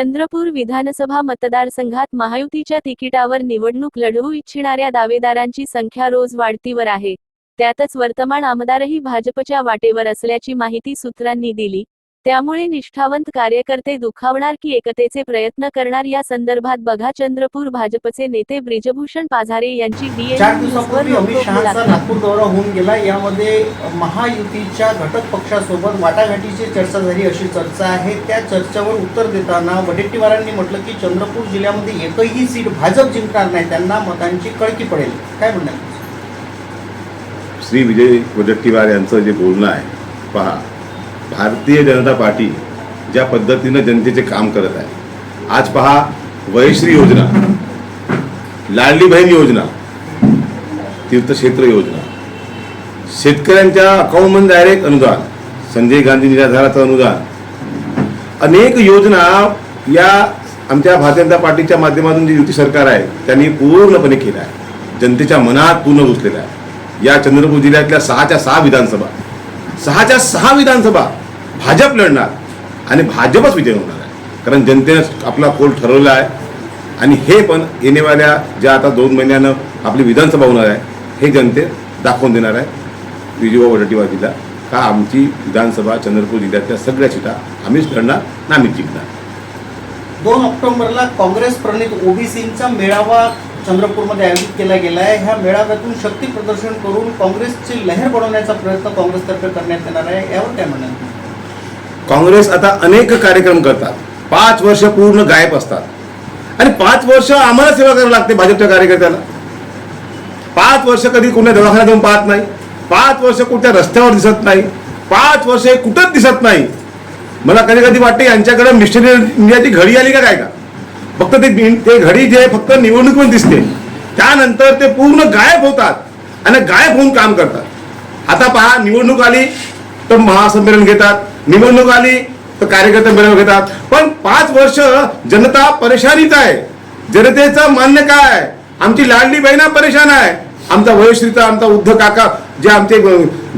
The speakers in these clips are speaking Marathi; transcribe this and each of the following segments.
चंद्रपूर विधानसभा मतदारसंघात महायुतीच्या तिकिटावर निवडणूक लढवू इच्छिणाऱ्या दावेदारांची संख्या रोज वाढतीवर आहे. त्यातच वर्तमान आमदारही भाजपच्या वाटेवर असल्याची माहिती सूत्रांनी दिली. त्यामुळे निष्ठावंत कार्यकर्ते दुखावणार की एकतेचे प्रयत्न करणार या संदर्भात बघा चंद्रपूर भाजपचे नेते ब्रिजभूषण पाझारे यांची नागपूर दौरा होऊन गेला. यामध्ये महायुतीच्या घटक पक्षासोबत वाटाघाटीची चर्चा झाली अशी चर्चा आहे. त्या चर्चेवर उत्तर देताना वडेट्टीवारांनी म्हटलं की चंद्रपूर जिल्ह्यामध्ये एकही सीट भाजप जिंकणार नाही. त्यांना मतांची कळकी पडेल. काय म्हणणार? श्री विजय वडेट्टीवार यांचं जे बोलणं आहे पहा भारतीय जनता पार्टी ज्या पद्धतीनं जनतेचे काम करत आहे. आज पहा वयश्री योजना लाडली बहीण योजना तीर्थक्षेत्र योजना. शेतकऱ्यांच्या अकाउंटमध्ये डायरेक्ट अनुदान संजय गांधी निराधाराचं अनुदान. अनेक योजना या आमच्या भारतीय जनता पार्टीच्या माध्यमातून जे युती सरकार आहे त्यांनी पूर्णपणे केलं आहे जनतेच्या मनात पूर्ण घुसलेलं आहे या चंद्रपूर जिल्ह्यातल्या सहाच्या सहा विधानसभा सहाच्या सहा विधानसभा भाजप लढणार आणि भाजपच विजय होणार आहे. कारण जनतेनं आपला कोल ठरवला आहे. आणि हे पण येणेवाल्या ज्या आता दोन महिन्यानं आपली विधानसभा होणार आहे हे जनते दाखवून देणार आहे. विजयभाऊ वडट्टीवार का आमची विधानसभा चंद्रपूर जिल्ह्यातल्या सगळ्या सीटा आम्हीच लढणार ना आम्हीच जिंकणार. दोन ऑक्टोबरला काँग्रेस प्रणित ओबीसींचा मेळावा चंद्रपूरमध्ये आयोजित केला गेला आहे. ह्या मेळाव्यातून शक्ती प्रदर्शन करून काँग्रेसची लहर बनवण्याचा प्रयत्न काँग्रेसतर्फे करण्यात येणार आहे. यावर काय म्हणणार काँग्रेस आता अनेक कार्यक्रम करतात. पाच वर्ष पूर्ण गायब असतात. आणि पाच वर्ष आम्हाला सेवा करावी लागते भाजपच्या कार्यकर्त्याला. पाच वर्ष कधी कुठल्या दवाखान्यात जाऊन पाहत नाही. पाच वर्ष कुठल्या रस्त्यावर दिसत नाही. पाच वर्ष कुठंच दिसत नाही. मला कधी कधी वाटते यांच्याकडे मिस्टर इंडियाची घडी आली का काय का? फक्त ते ते घडी जे फक्त निवडणुकीमध्ये दिसते. त्यानंतर ते पूर्ण गायब होतात. आणि गायब होऊन काम करतात. आता पहा निवडणूक आली तर महासंमेलन घेतात निवडणूक आली तर कार्यकर्ते मेळावा घेतात. पण पाच वर्ष जनता परेशानीत आहे. जनतेचं मान्य काय? आहे आमची लाडली बहिणा परेशान आहे. आमचा वयोश्रीता आमचा उद्धव काका जे आमचे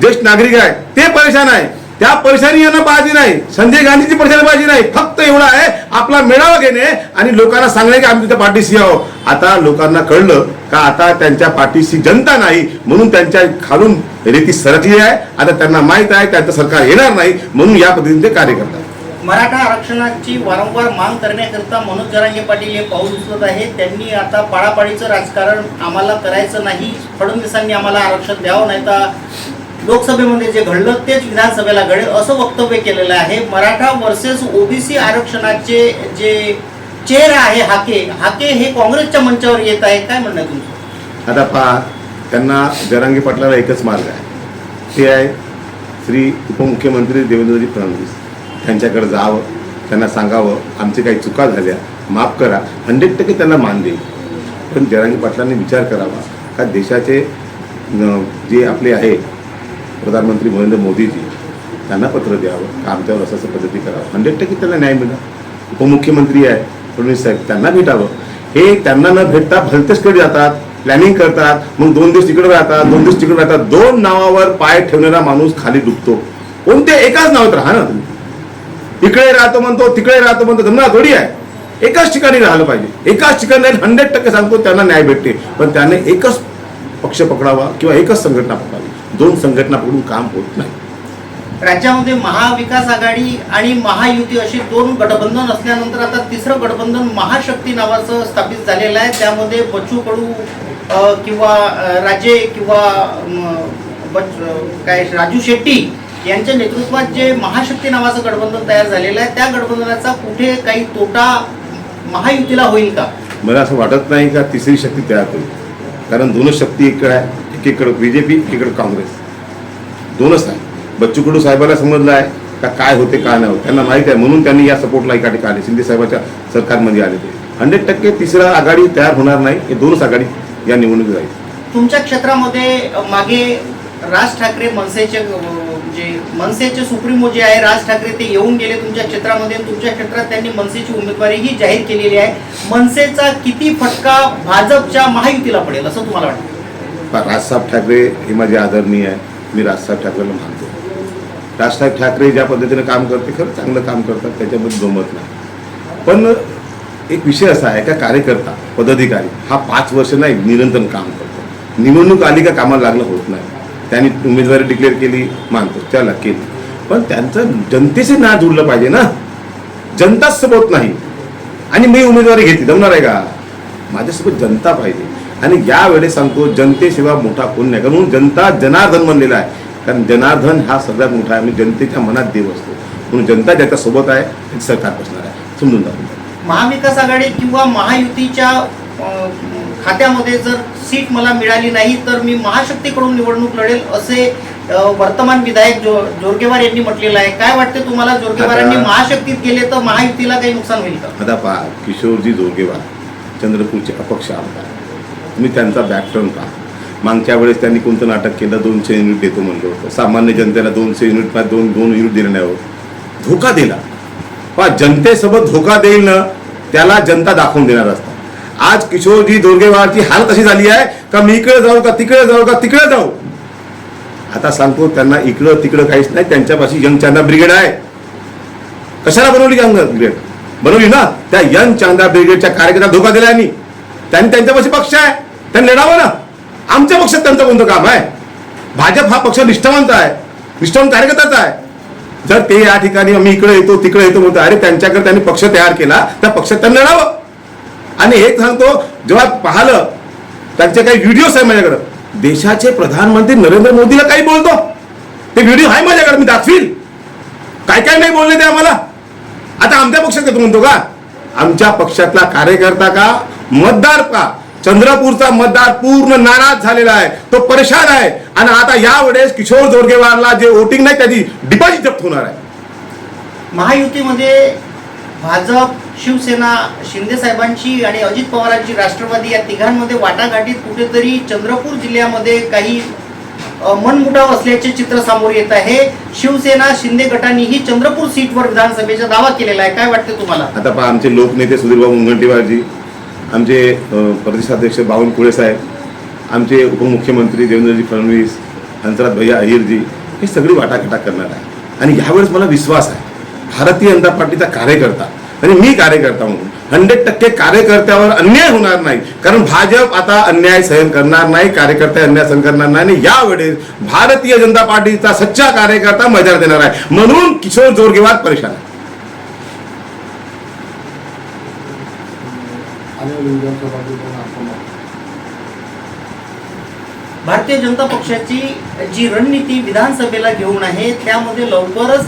ज्येष्ठ नागरिक आहे ते परेशान आहे. त्या परेशानी यांना पाहिजे नाही. संजय गांधीची परेशानी पाहिजे नाही. फक्त एवढं आहे आपला मेळावा घेणे आणि लोकांना सांगणे की आम्ही तुझ्या पाठीशी आहो आता लोकांना कळलं का आता त्यांच्या पाठीशी जनता नाही म्हणून त्यांच्या खालून रेती सरकली आहे. आता त्यांना माहीत आहे त्यांचं सरकार येणार नाही म्हणून या पद्धतीने ते कार्य करतात. मराठा आरक्षणाची वारंवार मांग करण्याकरता मनोज जरांगे पाटील हे पाऊल उचलत आहे त्यांनी आता पाळापाळीचं राजकारण आम्हाला करायचं नाही. फडणवीसांनी आम्हाला आरक्षण द्यावं नाही तर लोकसभेमध्ये जे घडलं तेच विधानसभेला घडेल असं वक्तव्य केलेलं आहे. मराठा वर्सेस ओबीसी आरक्षणाचे जे चेहरा आहे हाके हाके हे काँग्रेसच्या मंचावर येत आहे. काय म्हणणं आहे तुमचं? आता पहा त्यांना जरांगी पाटलाला एकच मार्ग आहे. ते आहे श्री उपमुख्यमंत्री देवेंद्रजी फडणवीस. त्यांच्याकडे जावं त्यांना सांगावं आमची काही चुका झाल्या माफ करा. हंड्रेड टक्के त्यांना मान देईल. पण जरांगी पाटलांनी विचार करावा. का देशाचे जे आपले आहे प्रधानमंत्री नरेंद्र मोदीजी त्यांना पत्र द्यावं आमच्यावर असं पद्धती करावं. हंड्रेड टक्के त्यांना न्याय मिळणार. उपमुख्यमंत्री आहे फडणवीस साहेब त्यांना भेटावं. हे त्यांना न भेटता भलतेचकडे जातात? प्लॅनिंग करतात मग दोन दिवस तिकडे राहतात दोन दिवस तिकडे राहतात. दोन नावावर पाय ठेवणारा माणूस खाली डुबतो कोणत्या एकाच नावात राहा ना तुम्ही? इकडे राहतो म्हणतो तिकडे राहतो म्हणतो धंदा थोडी आहे. एकाच ठिकाणी राहिलं पाहिजे. एकाच ठिकाणी हंड्रेड टक्के सांगतो त्यांना न्याय भेटते. पण त्याने एकच पक्ष पकडावा किंवा एकच संघटना पकडावी. दोन संघटना पकडून काम होत नाही. राज्यामध्ये महाविकास आघाडी आणि महायुती अशी दोन गठबंधन असल्यानंतर आता तिसरं गठबंधन महाशक्ती नावाचं स्थापित झालेलं आहे. त्यामध्ये बच्चू कडू किंवा राजे किंवा काय राजू शेट्टी यांच्या नेतृत्वात जे महाशक्ती नावाचं गठबंधन तयार झालेलं आहे त्या गठबंधनाचा कुठे काही तोटा महायुतीला होईल का? मला असं वाटत नाही का तिसरी शक्ती तयार होईल? कारण दोनच शक्ती इकडे आहे. तिकडं बी जे पी एकीकडे काँग्रेस. दोनच आहे बच्चू कडू साहेबाला समजलं आहे का काय होते काय नाही होते त्यांना माहीत आहे. म्हणून त्यांनी या सपोर्टला एका ठिकाणी आले शिंदे साहेबांच्या सरकारमध्ये आले ते. हंड्रेड टक्के तिसरा आघाडी तयार होणार नाही. हे दोनच आघाडी या निवडणुकीत राहील तुमच्या क्षेत्रामध्ये मागे राज ठाकरे मनसेचे जे मनसेचे सुप्रीमो जे आहे राज ठाकरे ते येऊन गेले तुमच्या क्षेत्रामध्ये तुमच्या क्षेत्रात त्यांनी मनसेची उमेदवारी ही जाहीर केलेली आहे. मनसेचा किती फटका भाजपच्या महायुतीला पडेल असं तुम्हाला वाटतं? पण राजसाहेब ठाकरे हे माझे आदरणीय आहे. मी राजसाहेब ठाकरेला मानतो. राजसाहेब ठाकरे ज्या पद्धतीने काम करते खरं चांगलं काम करतात त्याच्यामध्ये गमत नाही. पण एक विषय असा आहे का कार्यकर्ता पदाधिकारी हा पाच वर्ष नाही निरंतर काम करतो. निवडणूक आली का कामाला लागलं होत नाही. त्यांनी उमेदवारी डिक्लेअर केली मानतो त्याला केली. पण त्यांचं जनतेशी ना जुळलं पाहिजे ना. जनताच सोबत नाही. आणि मी उमेदवारी घेतली जमणार आहे का? माझ्यासोबत जनता पाहिजे. आणि यावेळेस सांगतो जनतेशिवाय मोठा कोण नाही. कारण म्हणून जनता जनार्दन बनलेला आहे. कारण जनार्दन हा सगळ्यात मोठा आहे. म्हणजे जनतेच्या मनात देव असतो. म्हणून जनता ज्याच्या सोबत आहे ते सरकार बसणार आहे. समजून जातो महाविकास आघाडी किंवा महायुतीच्या खात्यामध्ये जर सीट मला मिळाली नाही तर मी महाशक्तीकडून निवडणूक लढेल असे वर्तमान विधायक जो जोरगेवार यांनी म्हटलेलं आहे. काय वाटते तुम्हाला? जोरगेवारांनी महाशक्तीत गेले तर महायुतीला काही नुकसान होईल का? आता पहा किशोरजी जोरगेवार चंद्रपूरचे अपक्ष आमदार. मी त्यांचा बॅकटर्न का मागच्या वेळेस त्यांनी कोणतं नाटक केलं दोनशे युनिट देतो म्हणलं होतं. सामान्य जनतेला दोनशे युनिट दोन दोन युनिट दिले नाही होत. धोका दिला. पहा जनतेसोबत धोका देईल ना त्याला जनता दाखवून देणार असतात आज किशोरजी जोरगेवारची हालत अशी झाली आहे? का मी इकडे जाऊ का तिकडे जाऊ का तिकडे जाऊ? आता सांगतो त्यांना इकडं तिकडं काहीच नाही त्यांच्यापाशी यंग चांदा ब्रिगेड आहे. कशाला बनवली यंग ब्रिगेड? बनवली ना? त्या यंग चांदा ब्रिगेडच्या कार्यकर्त्याला धोका दिला यांनी. त्यांनी त्यांच्यापाशी पक्ष आहे. त्यांनी लढावं ना. आमच्या पक्षात त्यांचं कोणतं काम आहे? भाजप हा पक्ष निष्ठावंत आहे. निष्ठावंत कार्यकर्ताच आहे. जर ते या ठिकाणी मी इकडे येतो तिकडे येतो म्हणतो अरे त्यांच्याकडे त्यांनी पक्ष तयार केला त्या पक्षात त्यांनी लढावं. आणि एक सांगतो जेव्हा पाहिलं त्यांचे काही व्हिडिओज आहे माझ्याकडे. देशाचे प्रधानमंत्री नरेंद्र मोदीला काही बोलतो. ते व्हिडिओ आहे माझ्याकडे मी दाखवील. काय काय नाही बोलले ते आम्हाला. आता आमच्या पक्षात येतो म्हणतो का? आमच्या पक्षातला कार्यकर्ता का? मतदार का? चंद्रपूरचा मतदार पूर्ण नाराज झालेला आहे. तो परेशान आहे. आणि आता यावेळेस किशोर जोरगेवारला जे वोटिंग नाही त्याची डिपॉझिट जप्त होणार आहे. महायुतीमध्ये भाजप शिवसेना शिंदे साहेबांची आणि अजित पवारांची राष्ट्रवादी या तिघांमध्ये वाटाघाटीत कुठेतरी चंद्रपूर जिल्ह्यामध्ये काही मनमुटाव असल्याचे चित्र समोर येत आहे. शिवसेना शिंदे गटांनीही चंद्रपूर सीटवर विधानसभेचा दावा केलेला आहे. काय वाटते तुम्हाला? आता पहा आमचे लोकनेते सुधीरबाबू मुनगंटीवारजी आमचे प्रदेशाध्यक्ष बावनकुळे साहेब आमचे उपमुख्यमंत्री देवेंद्रजी फडणवीस हंसराज भैया अहिरजी हे सगळी वाटाघाटा करणार आहे. आणि यावेळेस मला विश्वास आहे भारतीय जनता पार्टीचा कार्यकर्ता आणि मी कार्यकर्ता म्हणून हंड्रेड टक्के कार्यकर्त्यावर अन्याय होणार नाही कारण भाजप आता अन्याय सहन करणार नाही कार्यकर्ते अन्याय सहन करणार नाही आणि यावेळेस भारतीय जनता पार्टीचा सच्चा कार्यकर्ता मैदान देणार आहे. म्हणून किशोर जोरगेवार परेशान आहे. आणि विधानसभा आपण भारतीय जनता पक्षाची जी रणनीती विधानसभेला घेऊन आहे त्यामध्ये लवकरच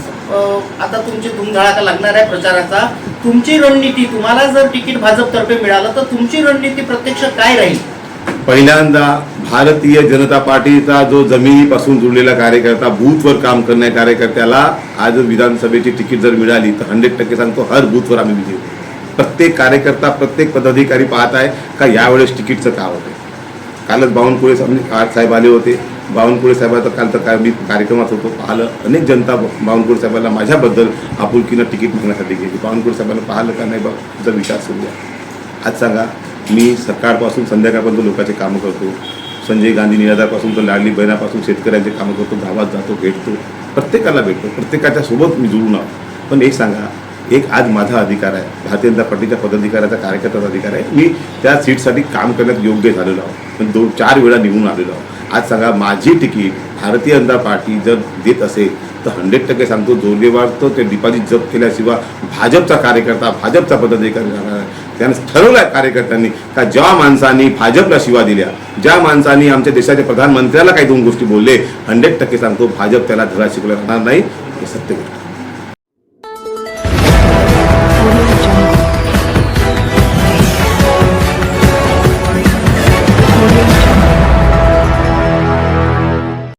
आता तुमची धुमधडाका लागणार आहे प्रचाराचा तुमची रणनीती तुम्हाला जर तिकीट भाजपतर्फे मिळालं तर तुमची रणनीती प्रत्यक्ष काय राहील पहिल्यांदा भारतीय जनता पार्टीचा जो जमिनीपासून जुळलेला कार्यकर्ता बूथवर काम करणाऱ्या कार्यकर्त्याला आज विधानसभेची तिकीट जर मिळाली तर हंड्रेड टक्के सांगतो हर बूथवर आम्ही विजयी. प्रत्येक कार्यकर्ता प्रत्येक पदाधिकारी पाहत आहे का यावेळेस तिकीटचं काय होतं. कालच बावनकुळे साहेब आज साहेब आले होते. बावनकुळे साहेबाचं काल तर काय मी कार्यक्रमात होतो पाहिलं. अनेक जनता बावनकुळे साहेबांना माझ्याबद्दल आपुलकीनं तिकीट मागण्यासाठी गेली. बावनकुळे साहेबांना पाहिलं का नाही बा विचार सुरू आहे. आज सांगा मी सकाळपासून संध्याकाळपर्यंत लोकांचे कामं करतो. संजय गांधी निराधारपासून तर लाडली बहिणापासून शेतकऱ्यांचे कामं करतो गावात जातो भेटतो. प्रत्येकाला भेटतो. प्रत्येकाच्या सोबत मी जुळून आहो पण एक सांगा एक आज माझा अधिकार आहे. भारतीय जनता पार्टीच्या पदाधिकाऱ्याचा कार्यकर्त्याचा अधिकार आहे. मी त्या सीटसाठी काम करण्यात योग्य झालेलो आहो पण दोन चार वेळा निघून आलेलो आहोत. आज सांगा माझी तिकीट भारतीय जनता पार्टी जर देत असेल तर हंड्रेड टक्के सांगतो जोरगेवार तो ते डिपॉझिट जप्त केल्याशिवाय भाजपचा कार्यकर्ता भाजपचा पदाधिकारी राहणार आहे त्याने ठरवलं आहे कार्यकर्त्यांनी का ज्या माणसांनी भाजपला शिवा दिल्या ज्या माणसांनी आमच्या देशाच्या प्रधानमंत्र्याला काही दोन गोष्टी बोलले हंड्रेड टक्के सांगतो भाजप त्याला धडा शिकवला राहणार नाही. हे सत्य गोष्ट.